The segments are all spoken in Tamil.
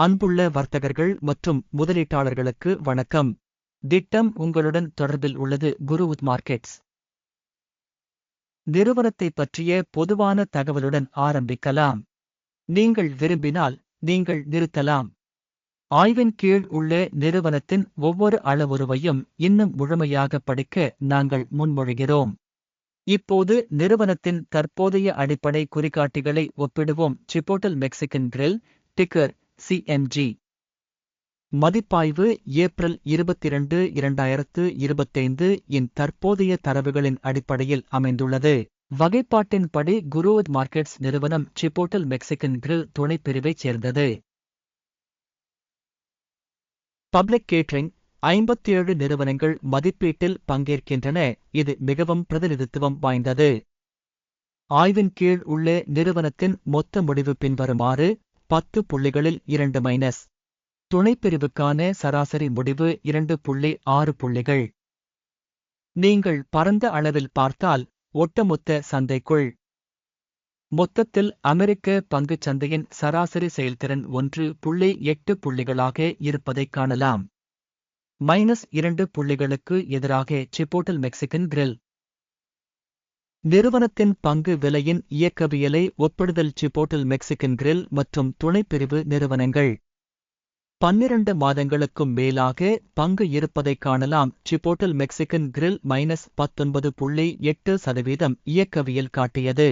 அன்புள்ள வர்த்தகர்கள் மற்றும் முதலீட்டாளர்களுக்கு வணக்கம். திட்டம் உங்களுடன் தொடர்பில் உள்ளது குருவுத் மார்க்கெட்ஸ். நிறுவனத்தை பற்றிய பொதுவான தகவலுடன் ஆரம்பிக்கலாம். நீங்கள் விரும்பினால் நீங்கள் நிறுத்தலாம். ஆய்வின் கீழ் உள்ள நிறுவனத்தின் ஒவ்வொரு அளவுருவையும் இன்னும் முழுமையாக படிக்க நாங்கள் முன்மொழிகிறோம். இப்போது நிறுவனத்தின் தற்போதைய அடிப்படை குறிகாட்டிகளை ஒப்பிடுவோம். Chipotle Mexican Grill ticker CMG மதிப்பாய்வு ஏப்ரல் இருபத்தி இரண்டு இரண்டாயிரத்து இருபத்தைந்து இன் தற்போதைய தரவுகளின் அடிப்படையில் அமைந்துள்ளது. வகைப்பாட்டின்படி குருவத் மார்க்கெட்ஸ் நிறுவனம் சிப்போட்டல் மெக்சிகன் கிரில் துணைப்பிரிவைச் சேர்ந்தது. பப்ளிக் கேட்ரிங் ஐம்பத்தி ஏழு நிறுவனங்கள் மதிப்பீட்டில் பங்கேற்கின்றன. இது மிகவும் பிரதிநிதித்துவம் வாய்ந்தது. ஆய்வின் கீழ் உள்ள நிறுவனத்தின் மொத்த முடிவு பின்வருமாறு பத்து புள்ளிகளில் இரண்டு மைனஸ் துணைப்பிரிவுக்கான சராசரி முடிவு இரண்டு புள்ளி ஆறு புள்ளிகள். நீங்கள் பரந்த அளவில் பார்த்தால் ஒட்டுமொத்த சந்தைக்குள். மொத்தத்தில் அமெரிக்க பங்குச் சந்தையின் சராசரி செயல்திறன் ஒன்று புள்ளி எட்டு புள்ளிகளாக இருப்பதைக் காணலாம். மைனஸ் இரண்டு புள்ளிகளுக்கு எதிராக சிப்போட்டல் மெக்சிகன் கிரில் நிறுவனத்தின் பங்கு விலையின் இயக்கவியலை ஒப்பிடுதல் சிப்போட்டல் மெக்சிகன் கிரில் மற்றும் துணைப்பிரிவு நிறுவனங்கள். பன்னிரண்டு மாதங்களுக்கும் மேலாக பங்கு இருப்பதைக் காணலாம். சிபோட்டில் மெக்சிகன் கிரில் மைனஸ் பத்தொன்பது புள்ளி எட்டு சதவீதம் இயக்கவியல் காட்டியது.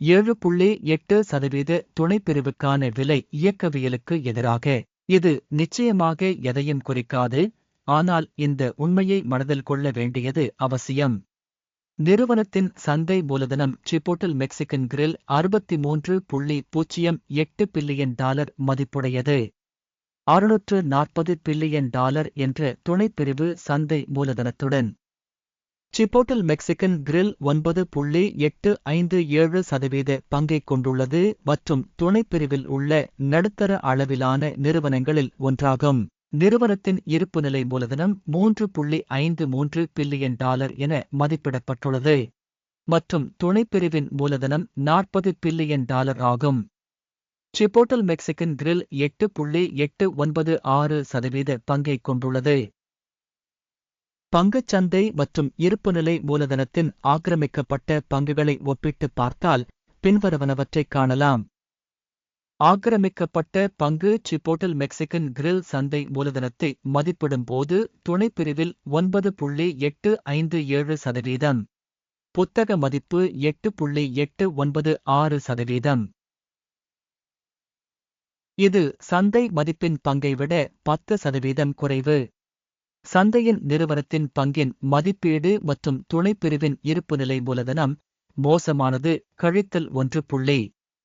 ஏழு புள்ளி எட்டு சதவீத துணைப்பிரிவுக்கான விலை இயக்கவியலுக்கு எதிராக. இது நிச்சயமாக எதையும் குறிக்காது. ஆனால் இந்த உண்மையை மனதில் கொள்ள வேண்டியது அவசியம். நிறுவனத்தின் சந்தை மூலதனம் சிப்போட்டல் மெக்சிகன் கிரில் அறுபத்தி மூன்று புள்ளி பூஜ்ஜியம் எட்டு பில்லியன் டாலர் மதிப்புடையது. அறுநூற்று நாற்பது பில்லியன் டாலர் என்ற துணைப்பிரிவு சந்தை மூலதனத்துடன். சிப்போட்டல் மெக்சிகன் கிரில் ஒன்பது புள்ளி எட்டு ஐந்து ஏழு சதவீத பங்கைக் கொண்டுள்ளது மற்றும் துணைப்பிரிவில் உள்ள நடுத்தர அளவிலான நிறுவனங்களில் ஒன்றாகும். நிறுவனத்தின் இருப்புநிலை மூலதனம் மூன்று புள்ளி ஐந்து மூன்று பில்லியன் டாலர் என மதிப்பிடப்பட்டுள்ளது. மற்றும் துணைப்பிரிவின் மூலதனம் நாற்பது பில்லியன் டாலர் ஆகும். சிப்போட்டல் மெக்சிகன் கிரில் எட்டு புள்ளி எட்டு ஒன்பது ஆறு சதவீத பங்கைக் கொண்டுள்ளது. பங்குச்சந்தை மற்றும் இருப்புநிலை மூலதனத்தின் ஆக்கிரமிக்கப்பட்ட பங்குகளை ஒப்பிட்டு பார்த்தால் பின்வருவனவற்றைக் காணலாம். ஆக்கிரமிக்கப்பட்ட பங்கு சிப்போட்டல் மெக்சிகன் கிரில் சந்தை மூலதனத்தை மதிப்பிடும்போது துணைப்பிரிவில் ஒன்பது புள்ளி எட்டு ஐந்து ஏழு சதவீதம். புத்தக மதிப்பு எட்டு புள்ளி எட்டு ஒன்பது ஆறு சதவீதம். இது சந்தை மதிப்பின் பங்கை விட பத்து சதவீதம் குறைவு. சந்தையின் நிறுவனத்தின் பங்கின் மதிப்பீடு மற்றும் துணைப்பிரிவின் இருப்புநிலை மூலதனம் மோசமானது கழித்தல் ஒன்று புள்ளி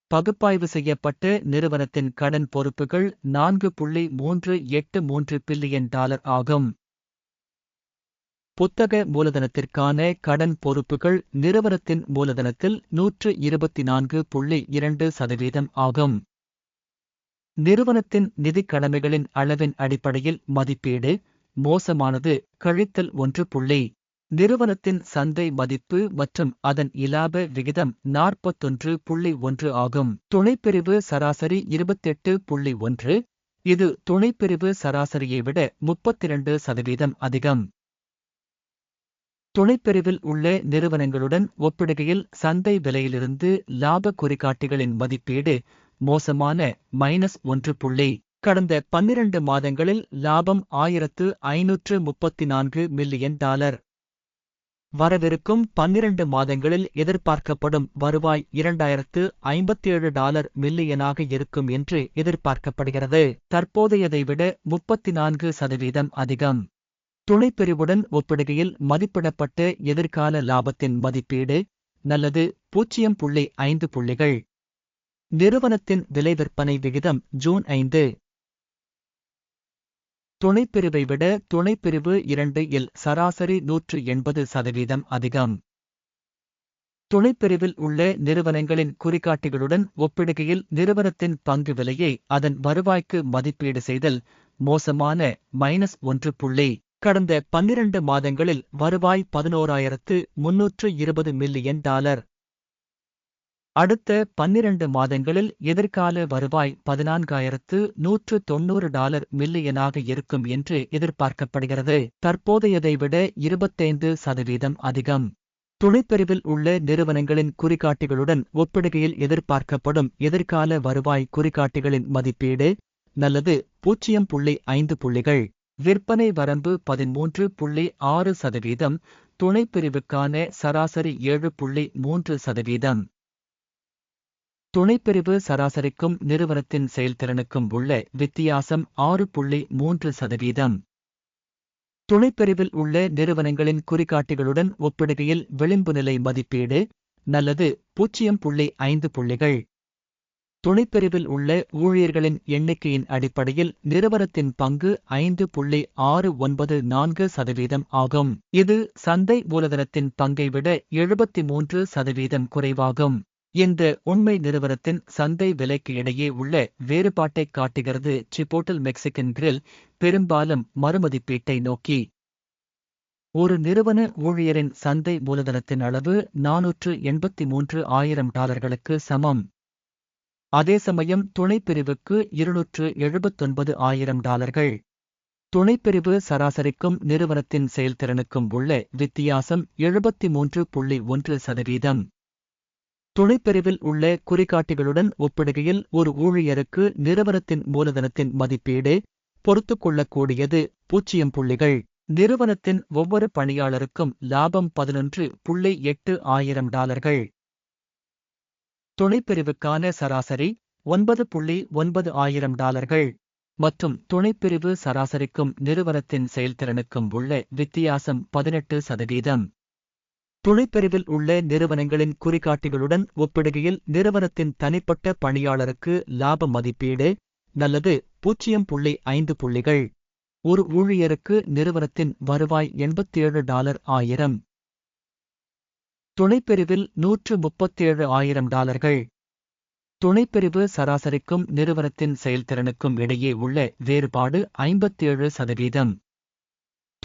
பகுப்பாய்வு செய்யப்பட்டு நிறுவனத்தின் கடன் பொறுப்புகள் நான்கு புள்ளி மூன்று எட்டு மூன்று பில்லியன் டாலர் ஆகும். புத்தக மூலதனத்திற்கான கடன் பொறுப்புகள் நிறுவனத்தின் மூலதனத்தில் நூற்று இருபத்தி நான்கு புள்ளி இரண்டு சதவீதம் ஆகும். நிறுவனத்தின் நிதிக் கடமைகளின் அளவின் அடிப்படையில் மதிப்பீடு மோசமானது கழித்தல் ஒன்று புள்ளி நிறுவனத்தின் சந்தை மதிப்பு மற்றும் அதன் இலாப விகிதம் நாற்பத்தொன்று புள்ளி ஒன்று ஆகும். துணைப்பிரிவு சராசரி இருபத்தெட்டு புள்ளி ஒன்று. இது துணைப்பிரிவு சராசரியை விட முப்பத்திரண்டு சதவீதம் அதிகம். துணைப்பிரிவில் உள்ள நிறுவனங்களுடன் ஒப்பிடுகையில் சந்தை விலையிலிருந்து லாப குறிகாட்டிகளின் மதிப்பீடு மோசமான மைனஸ் ஒன்று புள்ளி. கடந்த பன்னிரண்டு மாதங்களில் லாபம் ஆயிரத்து ஐநூற்று முப்பத்தி நான்கு மில்லியன் டாலர். வரவிருக்கும் பன்னிரண்டு மாதங்களில் எதிர்பார்க்கப்படும் வருவாய் இரண்டாயிரத்து ஐம்பத்தேழு டாலர் மில்லியனாக இருக்கும் என்று எதிர்பார்க்கப்படுகிறது. தற்போதையதை விட முப்பத்தி நான்கு சதவீதம் அதிகம். துணைப்பிரிவுடன் ஒப்பிடுகையில் மதிப்பிடப்பட்ட எதிர்கால லாபத்தின் மதிப்பீடு நல்லது பூஜ்ஜியம் புள்ளி ஐந்து புள்ளிகள். நிறுவனத்தின் விலை விற்பனை விகிதம் ஜூன் ஐந்து. துணைப்பிரிவை விட துணைப்பிரிவு இரண்டு இல் சராசரி நூற்று எண்பது சதவீதம் அதிகம். துணைப்பிரிவில் உள்ள நிறுவனங்களின் குறிகாட்டிகளுடன் ஒப்பிடுகையில் நிறுவனத்தின் பங்கு விலையை அதன் வருவாய்க்கு மதிப்பீடு செய்தல் மோசமான மைனஸ் ஒன்று புள்ளி. கடந்த பன்னிரண்டு மாதங்களில் வருவாய் பதினோராயிரத்து முன்னூற்று இருபது மில்லியன் டாலர். அடுத்த பன்னிரண்டு மாதங்களில் எதிர்கால வருவாய் பதினான்காயிரத்து நூற்று தொன்னூறு டாலர் மில்லியனாக இருக்கும் என்று எதிர்பார்க்கப்படுகிறது. தற்போதையதை விட இருபத்தைந்து சதவீதம் அதிகம். துணைப்பிரிவில் உள்ள நிறுவனங்களின் குறிகாட்டிகளுடன் ஒப்பிடுகையில் எதிர்பார்க்கப்படும் எதிர்கால வருவாய் குறிகாட்டிகளின் மதிப்பீடு நல்லது பூஜ்ஜியம் புள்ளி ஐந்து புள்ளிகள். விற்பனை வரம்பு பதிமூன்று புள்ளி ஆறு சதவீதம். துணைப்பிரிவுக்கான சராசரி ஏழு புள்ளி மூன்று சதவீதம். துணைப்பிரிவு சராசரிக்கும் நிறுவனத்தின் செயல்திறனுக்கும் உள்ள வித்தியாசம் ஆறு புள்ளி மூன்று சதவீதம். துணைப்பிரிவில் உள்ள நிறுவனங்களின் குறிகாட்டிகளுடன் ஒப்பிடுகையில் விளிம்பு நிலை மதிப்பீடு நல்லது பூஜ்ஜியம் புள்ளி ஐந்து புள்ளிகள். துணைப்பிரிவில் உள்ள ஊழியர்களின் எண்ணிக்கையின் அடிப்படையில் நிறுவனத்தின் பங்கு ஐந்து புள்ளி ஆறு ஒன்பது நான்கு சதவீதம் ஆகும். இது சந்தை மூலதனத்தின் பங்கை விட எழுபத்தி மூன்று சதவீதம் குறைவாகும். இந்த உண்மை நிறுவனத்தின் சந்தை விலைக்கு இடையே உள்ள வேறுபாட்டைக் காட்டுகிறது சிபோட்டல் மெக்சிகன் கிரில் பெரும்பாலும் மறுமதிப்பீட்டை நோக்கி. ஒரு நிறுவன ஊழியரின் சந்தை மூலதனத்தின் அளவு நானூற்று எண்பத்தி மூன்று ஆயிரம் டாலர்களுக்கு சமம். அதே சமயம் துணைப்பிரிவுக்கு இருநூற்று எழுபத்தொன்பது ஆயிரம் டாலர்கள். துணைப்பிரிவு சராசரிக்கும் நிறுவனத்தின் செயல்திறனுக்கும் உள்ள வித்தியாசம் எழுபத்தி மூன்று புள்ளி ஒன்று சதவீதம். துணைப்பிரிவில் உள்ள குறிகாட்டிகளுடன் ஒப்பிடுகையில் ஒரு ஊழியருக்கு நிறுவனத்தின் மூலதனத்தின் மதிப்பீடு பொறுத்துக்கொள்ளக்கூடியது பூஜ்ஜியம் புள்ளிகள். நிறுவனத்தின் ஒவ்வொரு பணியாளருக்கும் லாபம் பதினொன்று புள்ளி எட்டு ஆயிரம் டாலர்கள். துணைப்பிரிவுக்கான சராசரி ஒன்பது புள்ளி ஒன்பது ஆயிரம் டாலர்கள். மற்றும் துணைப்பிரிவு சராசரிக்கும் நிறுவனத்தின் செயல்திறனுக்கும் உள்ள வித்தியாசம் பதினெட்டு சதவீதம். துணைப்பிரிவில் உள்ள நிறுவனங்களின் குறிகாட்டிகளுடன் ஒப்பிடுகையில் நிறுவனத்தின் தனிப்பட்ட பணியாளருக்கு லாப மதிப்பீடு நல்லது பூஜ்ஜியம் புள்ளி ஐந்து புள்ளிகள். ஒரு ஊழியருக்கு நிறுவனத்தின் வருவாய் எண்பத்தேழு டாலர் ஆயிரம். துணைப்பிரிவில் நூற்று முப்பத்தேழு ஆயிரம் டாலர்கள். துணைப்பிரிவு சராசரிக்கும் நிறுவனத்தின் செயல்திறனுக்கும் இடையே உள்ள வேறுபாடு ஐம்பத்தேழு சதவீதம்.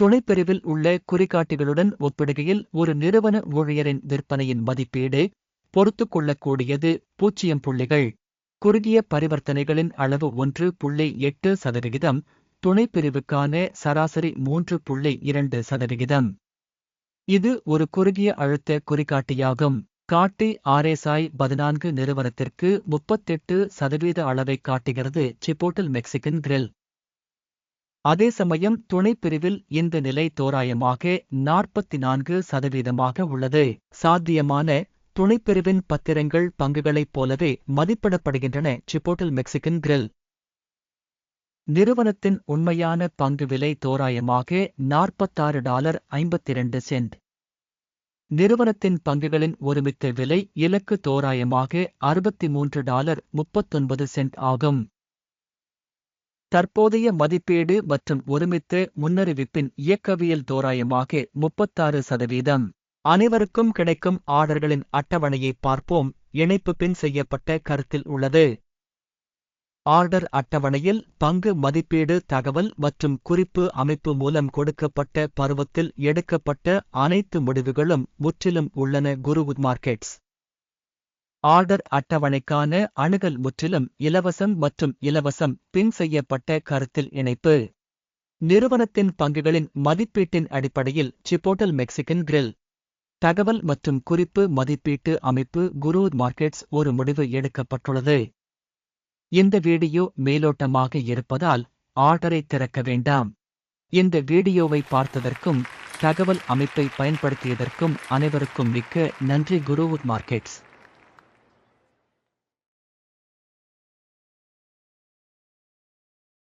துணைப்பிரிவில் உள்ள குறிகாட்டிகளுடன் ஒப்பிடுகையில் ஒரு நிறுவன ஊழியரின் விற்பனையின் மதிப்பீடு பொறுத்து கொள்ளக்கூடியது பூஜ்ஜியம் புள்ளிகள். குறுகிய பரிவர்த்தனைகளின் அளவு ஒன்று புள்ளி எட்டு சதவிகிதம் துணைப்பிரிவுக்கான சராசரி மூன்று புள்ளி இரண்டு சதவிகிதம். இது ஒரு குறுகிய அழுத்த குறிகாட்டியாகும். காட்டி ஆர்எஸ்ஐ பதினான்கு நிறுவனத்திற்கு முப்பத்தெட்டு சதவீத அளவை காட்டுகிறது சிப்போட்டல் மெக்சிகன் கிரில். அதே சமயம் துணைப்பிரிவில் இந்த நிலை தோராயமாக நாற்பத்தி நான்கு சதவீதமாக உள்ளது. சாத்தியமான துணைப்பிரிவின் பத்திரங்கள் பங்குகளைப் போலவே மதிப்பிடப்படுகின்றன. சிப்போட்டல் மெக்சிகன் கிரில் நிறுவனத்தின் உண்மையான பங்கு விலை தோராயமாக நாற்பத்தாறு டாலர் ஐம்பத்திரண்டு சென்ட். நிறுவனத்தின் பங்குகளின் ஒருமித்த விலை இலக்கு தோராயமாக அறுபத்தி மூன்று டாலர் முப்பத்தொன்பது சென்ட் ஆகும். தற்போதைய மதிப்பீடு மற்றும் ஒருமித்த முன்னறிவிப்பின் இயக்கவியல் தோராயமாக முப்பத்தாறு சதவீதம். அனைவருக்கும் கிடைக்கும் ஆர்டர்களின் அட்டவணையை பார்ப்போம். இணைப்பு பின் செய்யப்பட்ட கருத்தில் உள்ளது. ஆர்டர் அட்டவணையில் பங்கு மதிப்பீடு தகவல் மற்றும் குறிப்பு அமைப்பு மூலம் கொடுக்கப்பட்ட பருவத்தில் எடுக்கப்பட்ட அனைத்து முடிவுகளும் முற்றிலும் உள்ளன. குருவுட் மார்க்கெட்ஸ். ஆர்டர் அட்டவணைக்கான அணுகல் முற்றிலும் இலவசம் மற்றும் இலவசம் பின் செய்யப்பட்ட கருத்தில் இணைப்பு. நிறுவனத்தின் பங்குகளின் மதிப்பீட்டின் அடிப்படையில் சிப்போட்டல் மெக்சிகன் கிரில் தகவல் மற்றும் குறிப்பு மதிப்பீட்டு அமைப்பு குரு மார்க்கெட்ஸ் ஒரு முடிவு எடுக்கப்பட்டுள்ளது. இந்த வீடியோ மேலோட்டமாக இருப்பதால் ஆர்டரை திறக்க வேண்டாம். இந்த வீடியோவை பார்த்ததற்கும் தகவல் அமைப்பை பயன்படுத்தியதற்கும் அனைவருக்கும் மிக்க நன்றி குருவுட் மார்க்கெட்ஸ்